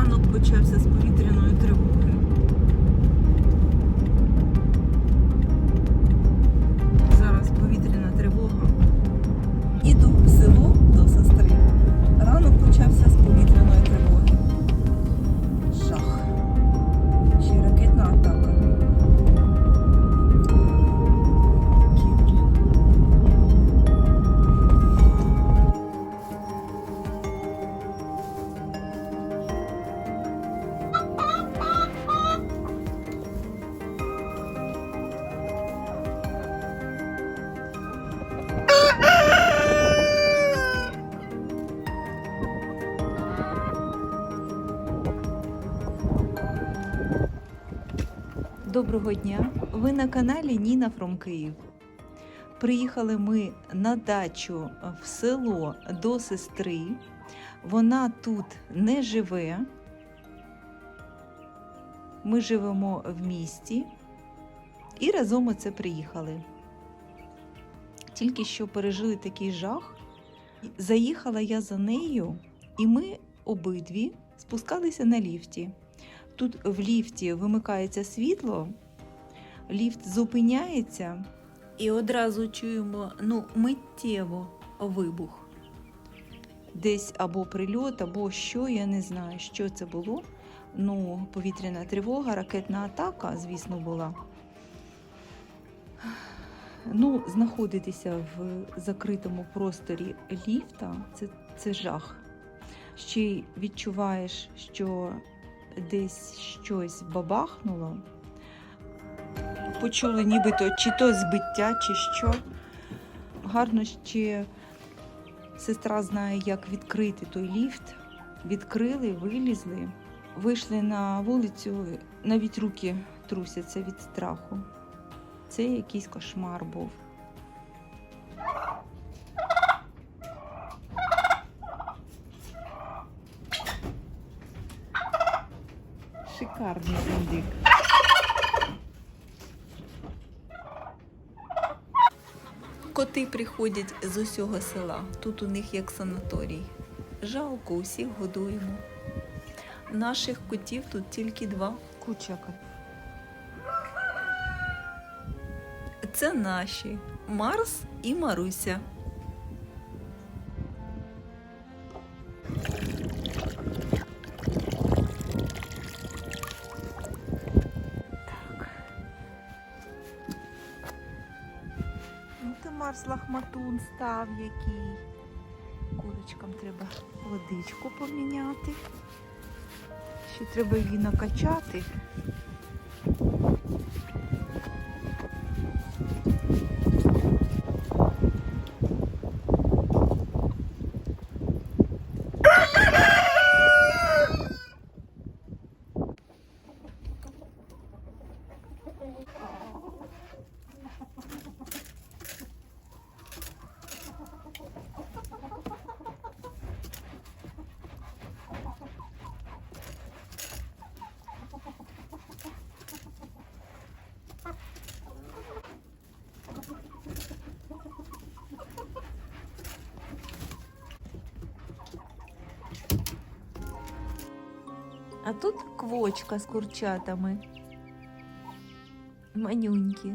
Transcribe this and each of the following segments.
Ранок почався з повітряної тривоги. Доброго дня! Ви на каналі Ніна Фром Київ. Приїхали ми на дачу в село до сестри. Вона тут не живе. Ми живемо в місті і разом оце приїхали. Тільки що пережили такий жах. Заїхала я за нею, і ми обидві спускалися на ліфті. Тут в ліфті вимикається світло, ліфт зупиняється і одразу чуємо ну, миттєво вибух. Десь або прильот, або що, я не знаю, що це було. Ну, повітряна тривога, ракетна атака, звісно, була. Ну, знаходитися в закритому просторі ліфта це, це жах. Ще й відчуваєш, що десь щось бабахнуло. Почули нібито чи то збиття, чи що. Гарно ще сестра знає, як відкрити той ліфт. Відкрили, вилізли, вийшли на вулицю, навіть руки трусяться від страху. Це якийсь кошмар був. Коти приходять з усього села. Тут у них як санаторій. Жалко, усіх годуємо. Наших котів тут тільки два кучака. Це наші Марс і Маруся. Марс лахматун став який. Курочкам треба водичку поміняти. Ще треба її накачати. Тут квочка з курчатами. Манюнькі.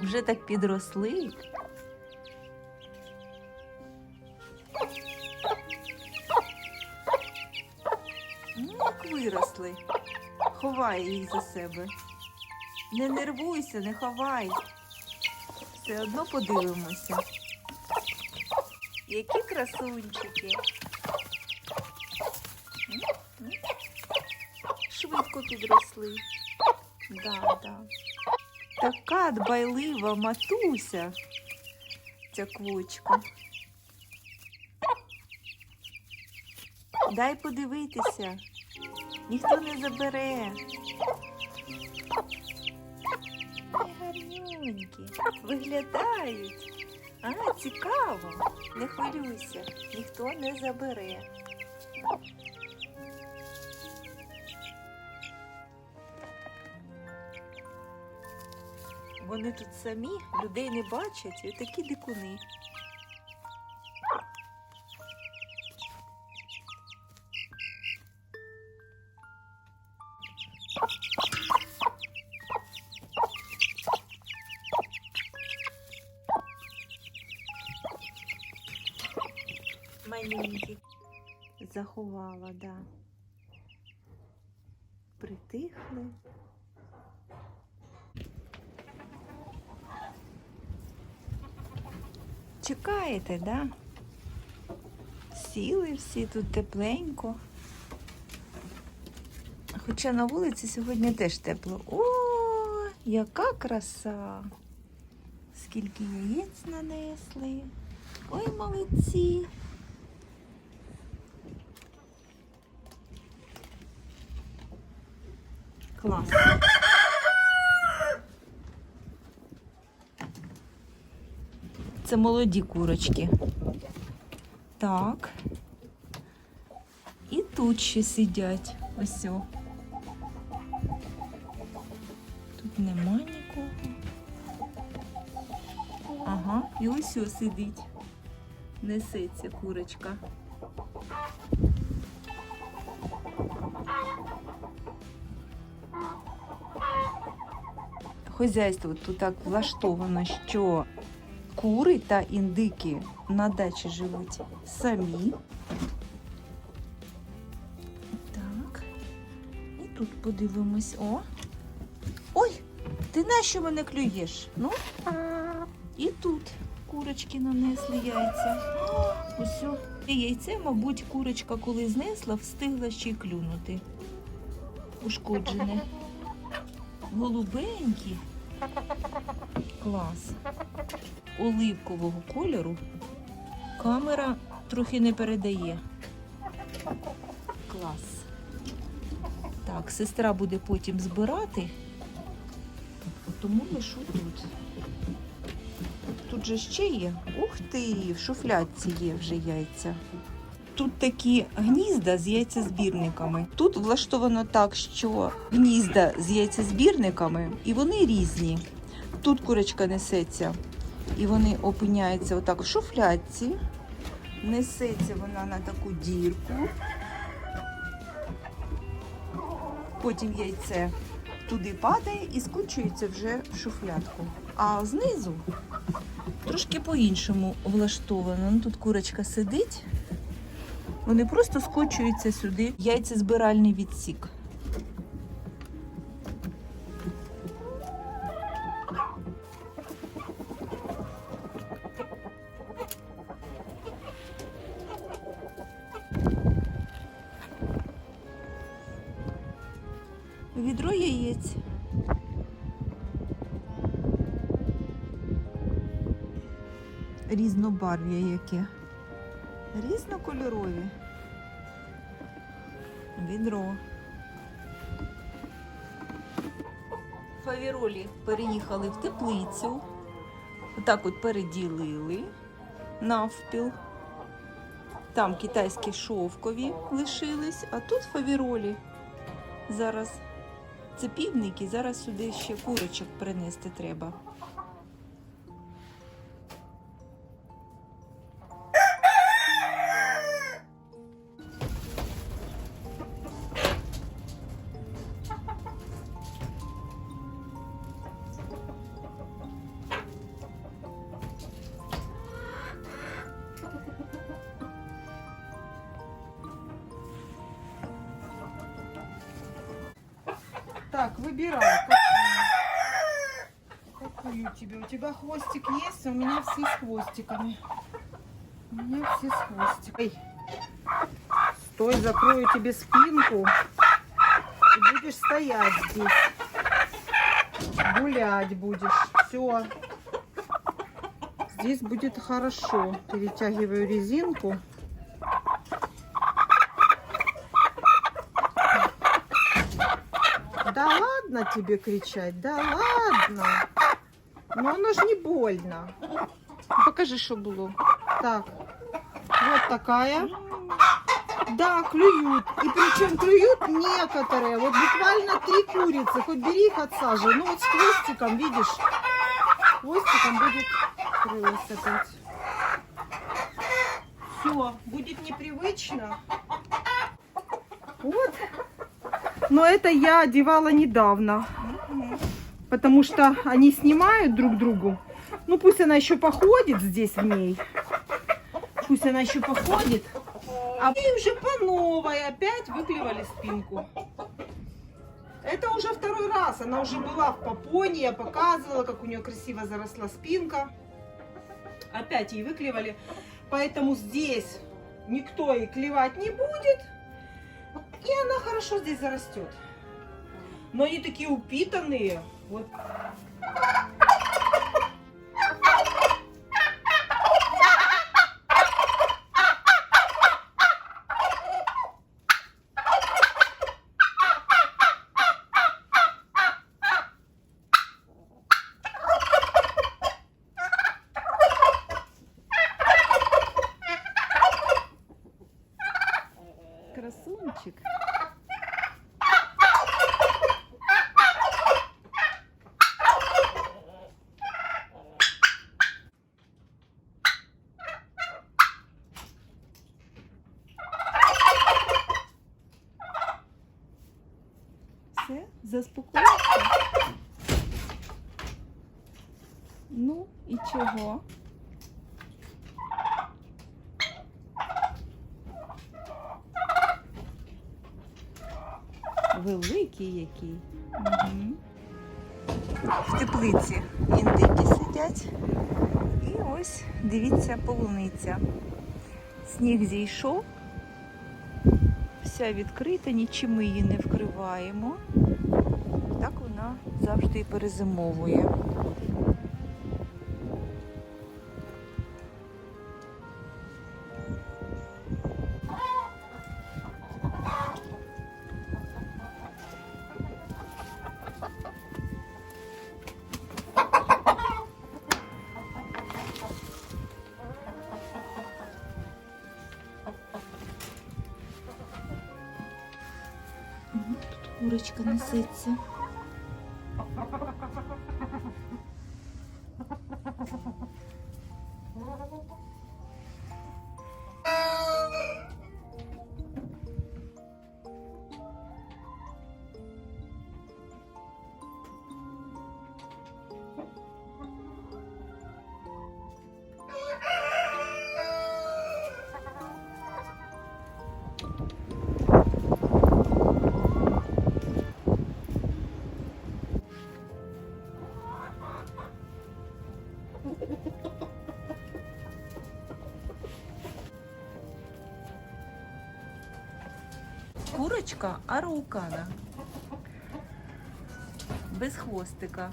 Вже так підросли. Ну, як виросли. Ховай їх за себе. Не нервуйся, не ховай. Все одно подивимося. Які красунчики. Швидко підросли. Да, да. Така дбайлива матуся. Ця квочка. Дай подивитися. Ніхто не забере. Ай, гарнюнькі. Виглядають. А, цікаво. Не хвилюйся, ніхто не забере. Вони тут самі людей не бачать і такі дикуни. Маленький заховала, да. Притихли. Чекаєте, да? Сіли всі тут тепленько. Хоча на вулиці сьогодні теж тепло. О, яка краса! Скільки яєць нанесли. Ой, молодці. Клас. Це молоді курочки. Так. І тут ще сидять. Ось. о. Тут нема нікого. Ага, і ось о сидить. Несеться курочка. Хозяйство тут так влаштовано, що кури та індики на дачі живуть самі. Так. І тут подивимось. О. Ой, ти нащо мене клюєш? Ну, і тут курочки нанесли яйця. О, Ось. І яйце, мабуть, курочка, коли знесла, встигла ще й клюнути. Ушкоджене. Голубенькі. Клас. Оливкового кольору. Камера трохи не передає. Клас. Так, сестра буде потім збирати, тому лишу тут. Тут же ще є. Ух ти, в шуфлядці є вже яйця. Тут такі гнізда з яйцезбірниками. Тут влаштовано так, що гнізда з яйцезбірниками, і вони різні. Тут курочка несеться, і вони опиняються отак в шуфлядці. Несеться вона на таку дірку. Потім яйце туди падає і скручується вже в шуфлядку. А знизу трошки по-іншому влаштовано. Ну, тут курочка сидить. Вони просто скочуються сюди. Яйцезбиральний відсік. Різнобарв'я яке. Різнокольорові. Відро. Фавіролі переїхали в теплицю. Отак от переділили навпіл. Там китайські шовкові лишились, а тут фавіролі. Зараз це півники, зараз сюди ще курочок принести треба. Какую? Какую тебе? У тебя хвостик есть, а у меня все с хвостиками. У меня все с хвостиками. Стой, закрою тебе спинку. И будешь стоять здесь. Гулять будешь. Все. Здесь будет хорошо. Перетягиваю резинку. Да ладно тебе кричать, да ладно. Но оно ж не больно. Покажи, що було. Так, вот такая. Да, клюют. И причем клюют некоторые. Вот буквально три курицы. Хоть бери их отсаживай. Ну вот с хвостиком, видишь? Хвостиком будет крылась опять. Все, будет непривычно. Вот. Но это я одевала недавно. Потому что они снимают друг другу. Ну пусть она еще походит здесь в ней. пусть она еще походит. А и уже по новой опять выклевали спинку. Это уже второй раз. Она уже была в попоне, я показывала, как у нее красиво заросла спинка. Опять ей выклевали. Поэтому здесь никто ей клевать не будет. И она хорошо здесь зарастет. Но они такие упитанные. Вот. Красунчик. Великий який. В теплиці індики сидять. І ось дивіться полуниця. Сніг зійшов. Вся відкрита, нічим ми її не вкриваємо. Так вона завжди і перезимовує. Курочка несеться. Курочка араукана. Без хвостика.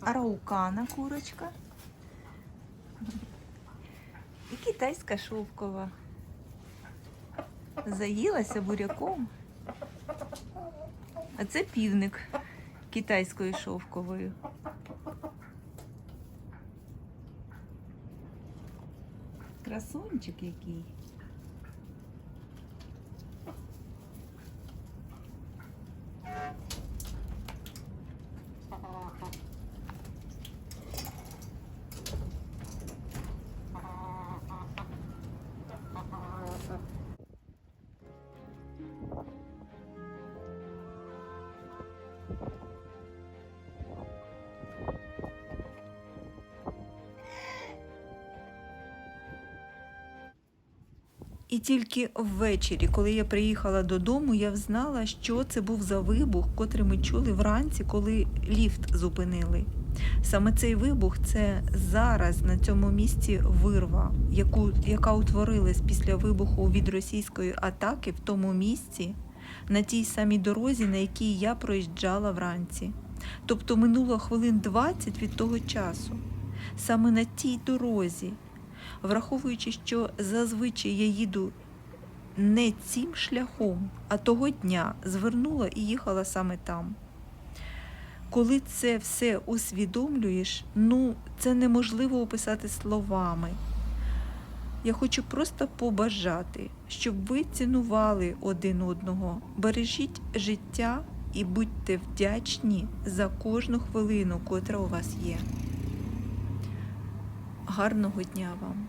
Араукана курочка. Китайська шовкова. Заїлася буряком. А це півник китайською шовковою. Красунчик який. І тільки ввечері, коли я приїхала додому, я взнала, що це був за вибух, котрий ми чули вранці, коли ліфт зупинили. Саме цей вибух це зараз на цьому місці вирва, яку, яка утворилась після вибуху від російської атаки в тому місці, на тій самій дорозі, на якій я проїжджала вранці. Тобто минуло хвилин 20 від того часу. Саме на тій дорозі враховуючи, що зазвичай я їду не цим шляхом, а того дня звернула і їхала саме там. Коли це все усвідомлюєш, ну це неможливо описати словами. Я хочу просто побажати, щоб ви цінували один одного, бережіть життя і будьте вдячні за кожну хвилину, котра у вас є. Гарного дня вам!